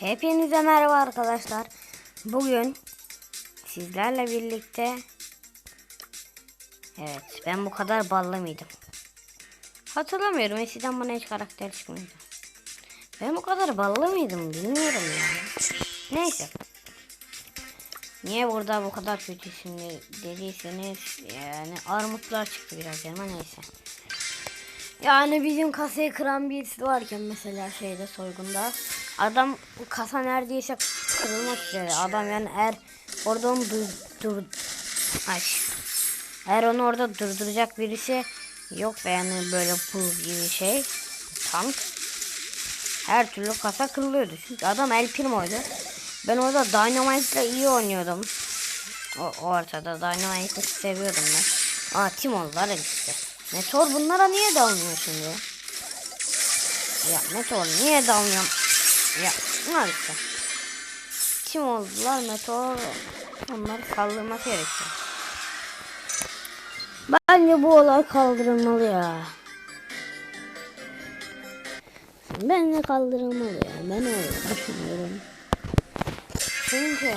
Hepinize merhaba arkadaşlar. Bugün sizlerle birlikte Evet ben bu kadar ballı mıydım? Hatırlamıyorum eskiden bana hiç karakter çıkmıyordu. Ben bu kadar ballı mıydım bilmiyorum ya. Neyse. Niye burada bu kadar kötü şimdi dediyseniz yani armutlar çıktı biraz yanıma neyse. Yani bizim kasayı kıran birisi varken mesela şeyde soygunda adam kasa neredeyse kırılmak üzere. Adam yani eğer orada onu dur, dur ay, eğer onu orada durduracak birisi yok yani böyle buz gibi şey tank. Her türlü kasa kırılıyordu. Çünkü adam El Primo'ydu. Ben orada Dynamite ile iyi oynuyordum. O, o ortada Dynamite'ı seviyordum ben. Aa tim oldular işte Meteor bunlara niye dalmıyor şimdi? Ya Meteor niye dalmıyor? Ya bunlar işte. Kim oldular Meteor? Onları kaldırması gerekiyor. Bence bu olay kaldırılmalı ya. Bence kaldırılmalı ya. Ben öyle düşünüyorum. Çünkü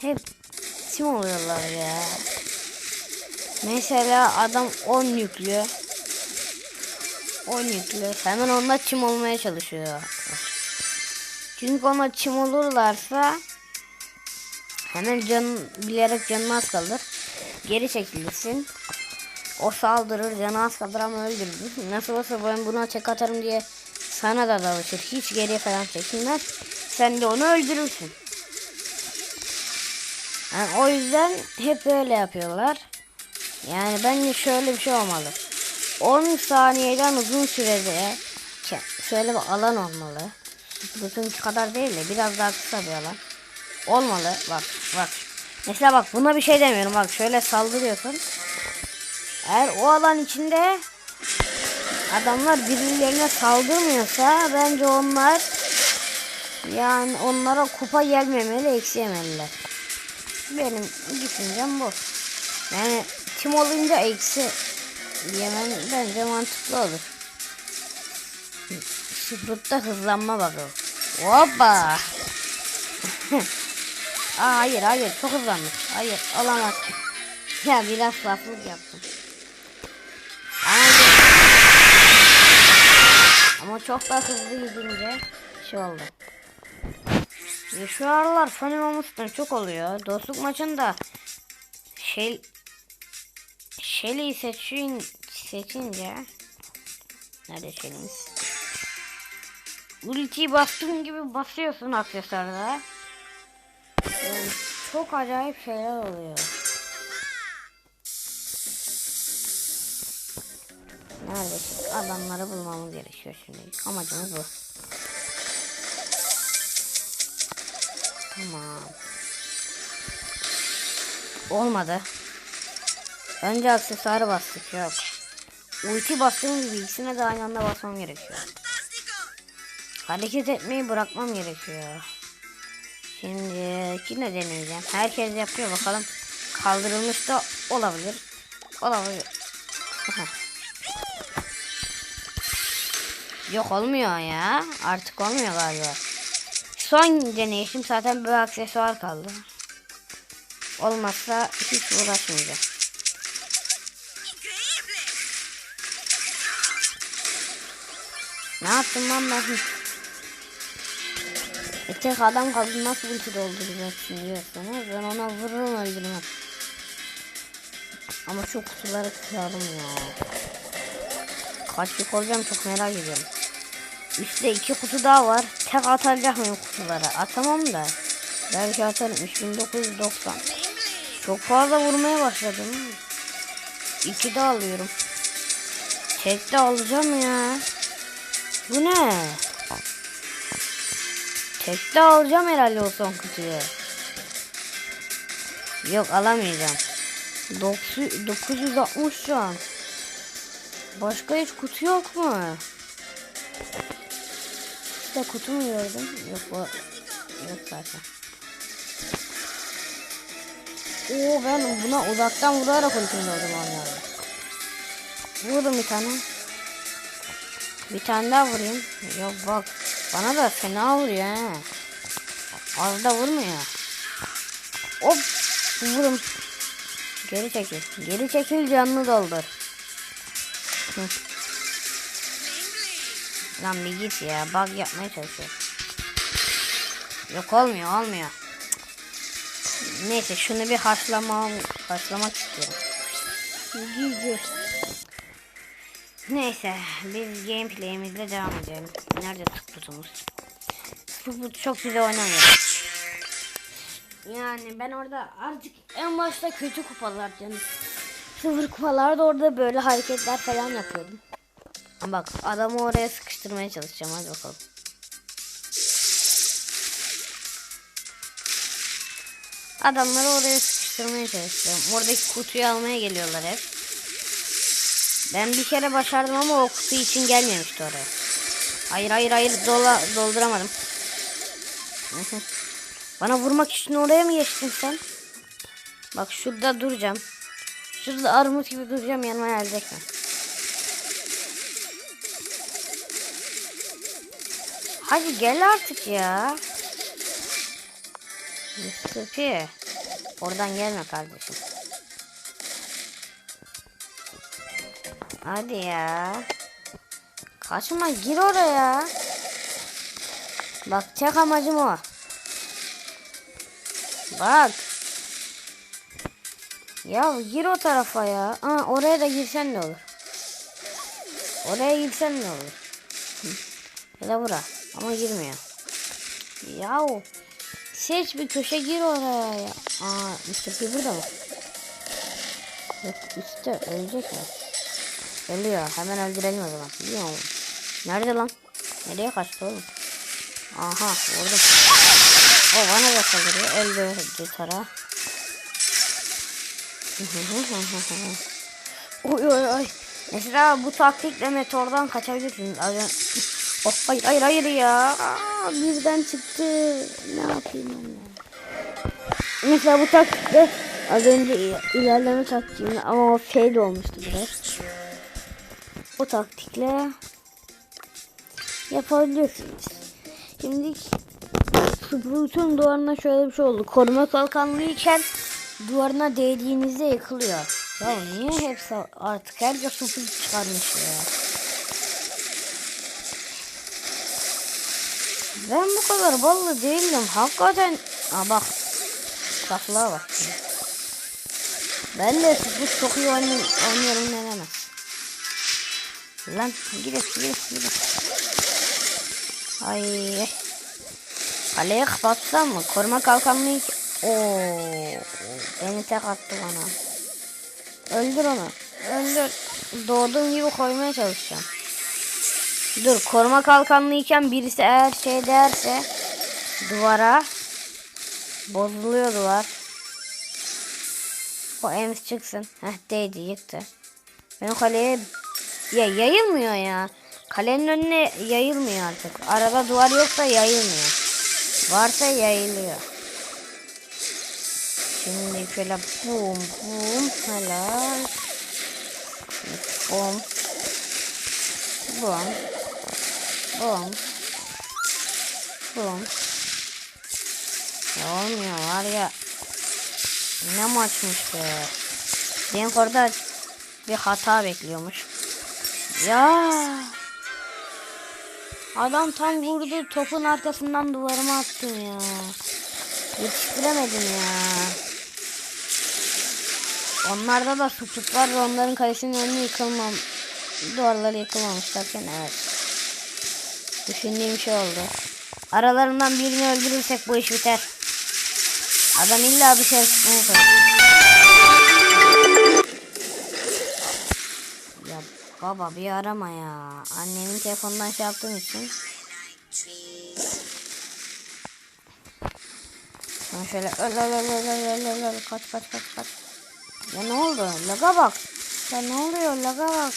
hep tim oluyorlar ya. Mesela adam 10 yüklü. 10 yüklü. Hemen onunla çim olmaya çalışıyor. Çünkü ona çim olurlarsa hemen can bilerek canını az kalır. Geri çekilirsin. O saldırır canı az kalır ama öldürür. Nasıl olsa ben buna tek atarım diye sana da dalışır. Hiç geriye falan çekilmez. Sen de onu öldürürsün. Yani o yüzden hep böyle yapıyorlar. Yani bence şöyle bir şey olmalı. 10 saniyeden uzun sürede şöyle bir alan olmalı. Bütün kadar değil de biraz daha kısa bir alan. Olmalı. Bak bak. Mesela bak buna bir şey demiyorum. Bak şöyle saldırıyorsun. Eğer o alan içinde adamlar birbirlerine saldırmıyorsa bence onlar yani onlara kupa gelmemeli, eksi yemeliler. Benim düşüncem bu. Yani kim olunca eksi yemen bence mantıklı olur. Sprut'ta hızlanma bakıyor. Hoppa. Aa, hayır hayır çok hızlanmış. Hayır olamaz. Ya biraz laflık yaptım. Ama, Ama çok da hızlı gidince şey oldu. Ya şu aralar Fanny çok oluyor. Dostluk maçında şey Shelly'i seçin, seçince Nerede Shelly'miz? Ultiyi bastığın gibi basıyorsun aksesuarda. Yani çok acayip şeyler oluyor. Neredesin? Adamları bulmamız gerekiyor şimdi. Amacımız bu. Tamam. Olmadı. Önce aksesuarı bastık yok. Ulti bastığım gibi ikisine de aynı anda basmam gerekiyor. Hareket etmeyi bırakmam gerekiyor. Şimdi yine deneyeceğim. Herkes yapıyor bakalım. Kaldırılmış da olabilir. Olabilir. Yok olmuyor ya. Artık olmuyor galiba. Son deneyişim zaten bir aksesuar kaldı. Olmazsa hiç uğraşmayacağım. Ne yaptım lan ben? E tek adam kaldı nasıl ulti dolduracaksın diyorsanız ben ona vururum öldürmem. Ama şu kutuları kıralım ya. Kaç yük olacağım çok merak ediyorum. Üstte iki kutu daha var. Tek atacak mıyım kutulara? Atamam da. Belki atarım. 3990. Çok fazla vurmaya başladım. İki de alıyorum. Tek de alacağım ya. Bu ne? Tek de alacağım herhalde o son kutuyu. Yok alamayacağım. 960 şu an. Başka hiç kutu yok mu? İşte kutu mu gördüm? Yok o. Yok zaten. Oo ben buna uzaktan vurarak ultimle o zaman yani. Vurdum bir tane. Bir tane daha vurayım. Yok bak. Bana da fena vuruyor ha. Az da vurmuyor. Hop vurum. Geri çekil. Geri çekil canını doldur. Lan bir git ya. Bug yapmaya çalışıyor. Yok olmuyor olmuyor. Neyse şunu bir haşlama, haşlamak istiyorum. Güzel. Neyse biz gameplay'imizle devam edelim. Nerede tıklıtumuz? Tıklıt çok güzel oynamıyor. Yani ben orada artık en başta kötü kupalar canım. Sıfır kupalarda orada böyle hareketler falan yapıyordum. Bak adamı oraya sıkıştırmaya çalışacağım hadi bakalım. Adamları oraya sıkıştırmaya çalışacağım. Oradaki kutuyu almaya geliyorlar hep. Ben bir kere başardım ama o kutu için gelmemişti oraya. Hayır hayır hayır dola, dolduramadım. Bana vurmak için oraya mı geçtin sen? Bak şurada duracağım. Şurada armut gibi duracağım yanıma gelecek mi? Hadi gel artık ya. P. Oradan gelme kardeşim. Hadi ya. Kaçma gir oraya. Bak tek amacım o. Bak. Ya gir o tarafa ya. Aa, oraya da girsen ne olur? Oraya girsen ne olur? Ya da bura. Ama girmiyor. Yahu. Seç bir köşe gir oraya ya. Aa Mr. P burada mı? Yok üstte ölecek mi? Ölüyor. Hemen öldürelim o zaman. Biliyor? Nerede lan? Nereye kaçtı oğlum? Aha vurdum. O bana da saldırıyor. Öldü Tara. oy oy oy. Mesela bu taktikle meteordan kaçabilirsiniz. Az. Oh, hayır hayır hayır ya. Aa, birden çıktı. Ne yapayım ben ya? Mesela bu taktikle az önce il- ilerleme taktiğimle ama o fail olmuştu biraz. O taktikle yapabilirsiniz. Şimdi Sprout'un duvarına şöyle bir şey oldu. Koruma kalkanlıyken duvarına değdiğinizde yıkılıyor. Ya niye hepsi artık herkes Sprut çıkarmış ya. Ben bu kadar ballı değildim. Hakikaten... Aa bak. Saflığa bak. Ben de Sprut çok iyi oynuyorum denemez. Lan gidin gidin gidin. Ay. Kaleye kapatsam mı? Koruma kalkanlığı hiç... Oo, beni tek attı bana. Öldür onu. Öldür. Doğduğum gibi koymaya çalışacağım. Dur koruma kalkanlıyken birisi eğer şey derse duvara bozuluyor duvar. O ems çıksın. Heh değdi yıktı. Ben kaleye ya yayılmıyor ya. Kalenin önüne yayılmıyor artık. Arada duvar yoksa yayılmıyor. Varsa yayılıyor. Şimdi şöyle bum bum helal. Bum. Bum. Bum. Bum. Ya olmuyor var ya. Ne maçmış be. Cenk orada bir hata bekliyormuş. Ya. Adam tam vurdu topun arkasından duvarıma attım ya. Yetiştiremedim ya. Onlarda da suçluk var ve onların kalesinin önü yıkılmam. Duvarları yıkılmamış derken evet. Düşündüğüm şey oldu. Aralarından birini öldürürsek bu iş biter. Adam illa şey çıkmaya çalışıyor. Baba bir arama ya. Annemin telefonundan şey yaptığım için. Ben şöyle öl öl öl öl öl öl öl kaç kaç kaç kaç. Ya ne oldu? Laga bak. Ya ne oluyor? Laga bak.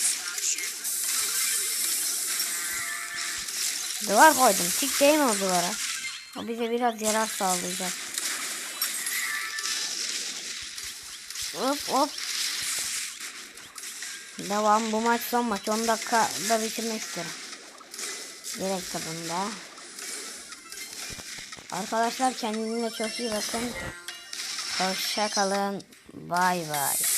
Duvar koydum. Tik değil mi o duvara? O bize biraz yarar sağlayacak. Hop hop Devam bu maç son maç 10 dakikada bitirmek istiyorum. Direkt tabında. Arkadaşlar kendinize çok iyi bakın. Hoşça kalın. Bay bay.